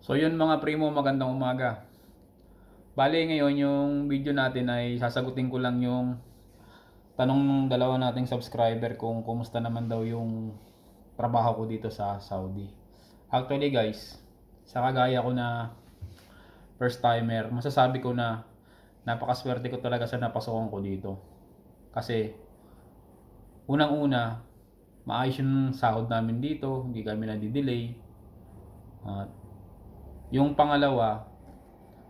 So yun mga primo, magandang umaga. Bale ngayon yung video natin ay sasagutin ko lang yung tanong ng dalawa nating subscriber kung kumusta naman daw yung trabaho ko dito sa Saudi. Actually guys, sa kagaya ko na first timer, masasabi ko na napakaswerte ko talaga sa napasukan ko dito. Kasi unang-una, maayos yung sahod namin dito, hindi kami nadidelay. At yung pangalawa,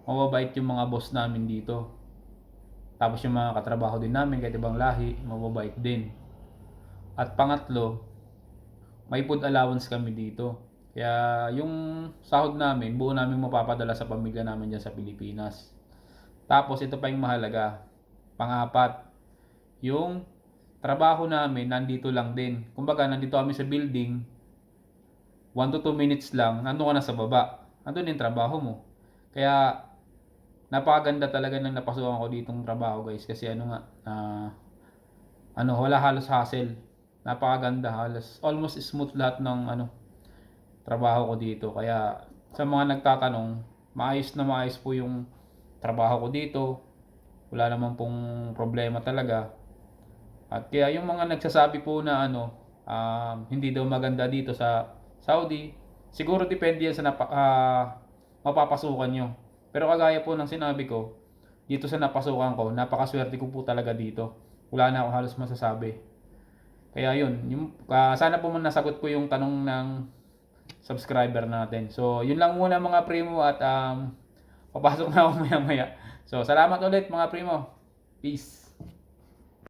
mababait yung mga boss namin dito. Tapos yung mga katrabaho din namin, kahit ibang lahi, mababait din. At pangatlo, may food allowance kami dito. Kaya yung sahod namin, buo namin mapapadala sa pamilya namin dyan sa Pilipinas. Tapos ito pa yung mahalaga. Pangapat, yung trabaho namin nandito lang din. Kumbaga, nandito kami sa building, 1 to 2 minutes lang, nandun ka na sa baba. Nandun yung trabaho mo. Kaya, napakaganda talaga ng napasukan ko ditong trabaho guys. Kasi ano nga, ah, ano, wala halos hassle. Napakaganda, halos, almost smooth lahat ng ano, trabaho ko dito. Kaya, sa mga nagtatanong, maayos na maayos po yung trabaho ko dito. Wala naman pong problema talaga. At kaya yung mga nagsasabi po na ano, um, hindi daw maganda dito sa Saudi, siguro depende yan sa napa, ah, mapapasukan nyo. Pero kagaya po ng sinabi ko, dito sa napasukan ko, napakaswerte ko po talaga dito. Wala na ako halos masasabi. Kaya yun, yung, ah, sana po man nasagot ko yung tanong ng subscriber natin. So, yun lang muna mga primo at um, papasok na ako maya maya. So, salamat ulit mga primo. Peace.